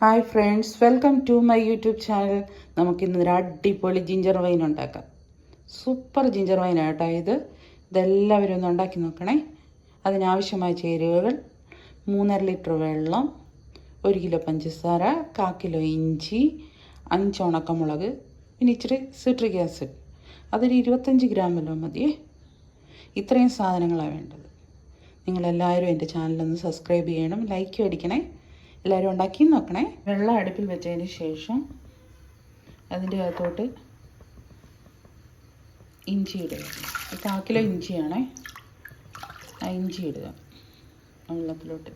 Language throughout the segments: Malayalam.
Hi friends welcome to my YouTube channel നമുക്കിന്ന് ഒരു അടിപൊളി ജിഞ്ചർ വൈൻ ഉണ്ടാക്കാം. സൂപ്പർ ജിഞ്ചർ വൈൻ ആട്ടോ ഇത്. ഇതെല്ലാവരും ഒന്ന് ഉണ്ടാക്കി നോക്കണേ. അതിനാവശ്യമായ ചേരുവകൾ മൂന്നര ലിറ്റർ വെള്ളം ഒരു കിലോ പഞ്ചസാര കാ കിലോ ഇഞ്ചി അഞ്ച് ഉണക്കമുളക് പിന്നെ ഇച്ചിരി സിട്രിക് ആസിഡ് അതൊരു ഇരുപത്തഞ്ച് ഗ്രാം വല്ലതും മതിയേ. ഇത്രയും സാധനങ്ങളാണ് വേണ്ടത്. നിങ്ങളെല്ലാവരും എന്റെ ചാനലൊന്ന് സബ്സ്ക്രൈബ് ചെയ്യണം ലൈക്ക് അടിക്കണേ. എല്ലാവരും ഉണ്ടാക്കി നോക്കണേ. വെള്ളം അടുപ്പിൽ വെച്ചതിന് ശേഷം അതിന്റെ അകത്തോട്ട് ഇഞ്ചി ഇടുക. കാ കിലോ ഇഞ്ചിയാണേ. ആ ഇഞ്ചി ഇടുക. വെള്ളത്തിലോട്ട്.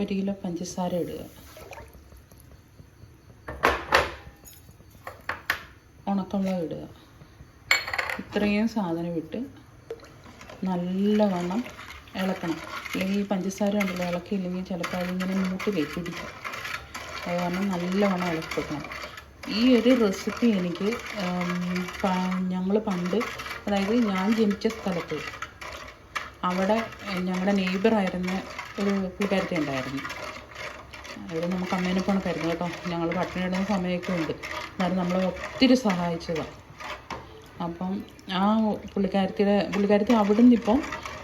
ഒരു കിലോ പഞ്ചസാര ഇടുക. ഉണക്കമുളക് ഇടുക. ഇത്രയും സാധനം ഇട്ട് നല്ലവണ്ണം ഇളക്കണം. അല്ലെങ്കിൽ ഈ പഞ്ചസാര ഉണ്ടല്ലോ ഇളക്കിയില്ലെങ്കിൽ ചിലപ്പോൾ അതിങ്ങനെ മൂട്ട് കയറ്റി പിടിക്കും അത് കാരണം നല്ലവണ്ണം ഇളക്കി കൊടുക്കണം ഈ ഒരു റെസിപ്പി എനിക്ക് ഞങ്ങൾ പണ്ട് അതായത് ഞാൻ ജനിച്ച സ്ഥലത്ത് അവിടെ ഞങ്ങളുടെ നെയ്ബറായിരുന്ന ഒരു പുള്ളിക്കാരത്തി ഉണ്ടായിരുന്നു. അവിടെ നമുക്ക് അമ്മേനെ പോണക്കായിരുന്നു കേട്ടോ. ഞങ്ങൾ പട്ടിണിയിടുന്ന സമയമൊക്കെ ഉണ്ട്. എന്നാലും നമ്മളെ ഒത്തിരി സഹായിച്ചതാണ് അപ്പം ആ പുള്ളിക്കാരത്തിയുടെ പുള്ളിക്കാരത്തി അവിടെ നിന്ന്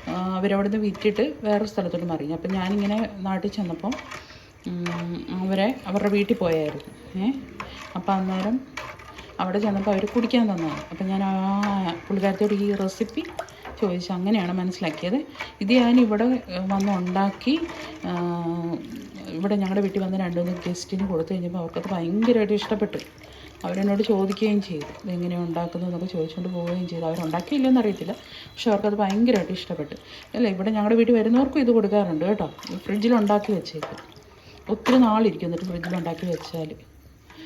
ഇപ്പം അവരവിടെ നിന്ന് വിറ്റിട്ട് വേറെ സ്ഥലത്തോട്ട് മാറി അപ്പം ഞാനിങ്ങനെ നാട്ടിൽ ചെന്നപ്പം അവരെ അവരുടെ വീട്ടിൽ പോയായിരുന്നു. ഏ? അപ്പം അന്നേരം അവിടെ ചെന്നപ്പോൾ അവർ കുടിക്കാൻ തന്നതാണ്. അപ്പം ഞാൻ ആ പുള്ളിക്കാരത്തോട് ഈ റെസിപ്പി ചോദിച്ചു. അങ്ങനെയാണ് മനസ്സിലാക്കിയത്. ഇത് ഞാൻ ഇവിടെ വന്ന് ഉണ്ടാക്കി ഇവിടെ ഞങ്ങളുടെ വീട്ടിൽ വന്ന് രണ്ടുമൂന്ന് ഗസ്റ്റിന് കൊടുത്തു കഴിഞ്ഞപ്പോൾ അവർക്കത് ഭയങ്കരമായിട്ട് ഇഷ്ടപ്പെട്ടു. അവരെന്നോട് ചോദിക്കുകയും ചെയ്തു. ഇതെങ്ങനെയാണ് ഉണ്ടാക്കുന്നത് എന്നൊക്കെ ചോദിച്ചുകൊണ്ട് പോവുകയും ചെയ്തു. അവരുണ്ടാക്കിയില്ലെന്ന് അറിയത്തില്ല. പക്ഷെ അവർക്കത് ഭയങ്കരമായിട്ട് ഇഷ്ടപ്പെട്ടു. അല്ല? ഇവിടെ ഞങ്ങളുടെ വീട്ടിൽ വരുന്നവർക്കും ഇത് കൊടുക്കാറുണ്ട് കേട്ടോ. ഫ്രിഡ്ജിൽ ഉണ്ടാക്കി വെച്ചേക്കും. ഒത്തിരി നാളിരിക്കും എന്നിട്ട് ഫ്രിഡ്ജിൽ ഉണ്ടാക്കി വെച്ചാൽ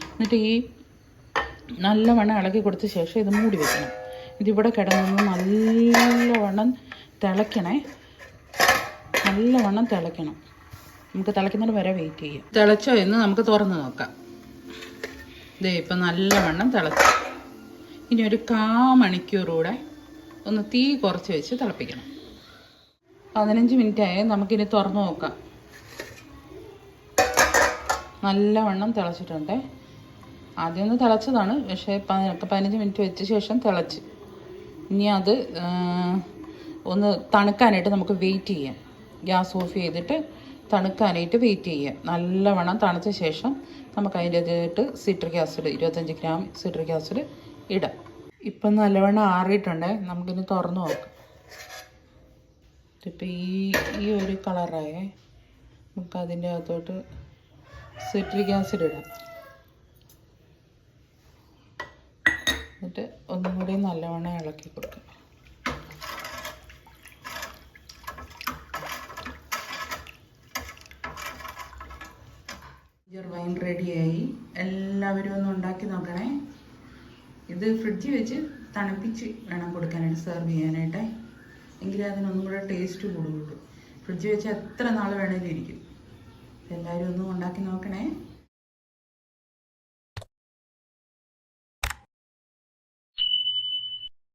എന്നിട്ട് ഈ നല്ലവണ്ണം ഇളക്കി കൊടുത്ത ശേഷം ഇത് മൂടി വെക്കണം. ഇതിവിടെ കിടന്നൊന്ന് നല്ലവണ്ണം തിളയ്ക്കണേ. നല്ലവണ്ണം തിളയ്ക്കണം. നമുക്ക് തിളയ്ക്കുന്നതിന് വരെ വെയിറ്റ് ചെയ്യാം. തിളച്ചോ എന്ന് നമുക്ക് തുറന്ന് നോക്കാം. ഇതേ ഇപ്പം നല്ലവണ്ണം തിളച്ചു. ഇനി ഒരു കാ മണിക്കൂറൂടെ ഒന്ന് തീ കുറച്ച് വെച്ച് തിളപ്പിക്കണം. പതിനഞ്ച് മിനിറ്റായി നമുക്കിനി തുറന്നു നോക്കാം. നല്ലവണ്ണം തിളച്ചിട്ടുണ്ട്. ആദ്യം ഒന്ന് തിളച്ചതാണ് പക്ഷേ പതിനഞ്ച് മിനിറ്റ് വെച്ച ശേഷം തിളച്ച്. ഇനി അത് ഒന്ന് തണുക്കാനായിട്ട് നമുക്ക് വെയിറ്റ് ചെയ്യാം. ഗ്യാസ് ഓഫ് ചെയ്തിട്ട് തണുക്കാനായിട്ട് വെയിറ്റ് ചെയ്യുക നല്ലവണ്ണം തണുത്ത ശേഷം നമുക്ക് അതിന്റെ ഇതിട്ട് സിട്രിക് ആസിഡ് ഇരുപത്തഞ്ച് ഗ്രാം സിട്രിക് ആസിഡ് ഇടാം. ഇപ്പം നല്ലവണ്ണം ആറിയിട്ടുണ്ടേ. നമുക്കിനി തുറന്നു നോക്കാം. ഇപ്പം ഈ ഈ ഒരു കളറായേ നമുക്ക് അതിന്റെ അകത്തോട്ട് സിട്രിക് ആസിഡ് ഇടാം. എന്നിട്ട് ഒന്നും കൂടി നല്ലവണ്ണം ഇളക്കി കൊടുക്കാം. വൈൻ റെഡിയായി എല്ലാവരും ഒന്ന് ഉണ്ടാക്കി നോക്കണേ. ഇത് ഫ്രിഡ്ജിൽ വെച്ച് തണുപ്പിച്ച് വേണം കൊടുക്കാനായിട്ട് സെർവ് ചെയ്യാനായിട്ട്. എങ്കിലേ അതിനൊന്നും കൂടെ ടേസ്റ്റ് കൂടുകയുള്ളൂ ഫ്രിഡ്ജിൽ വെച്ച് എത്ര നാൾ വേണേലും ഇരിക്കും. എല്ലാവരും ഒന്നും ഉണ്ടാക്കി നോക്കണേ.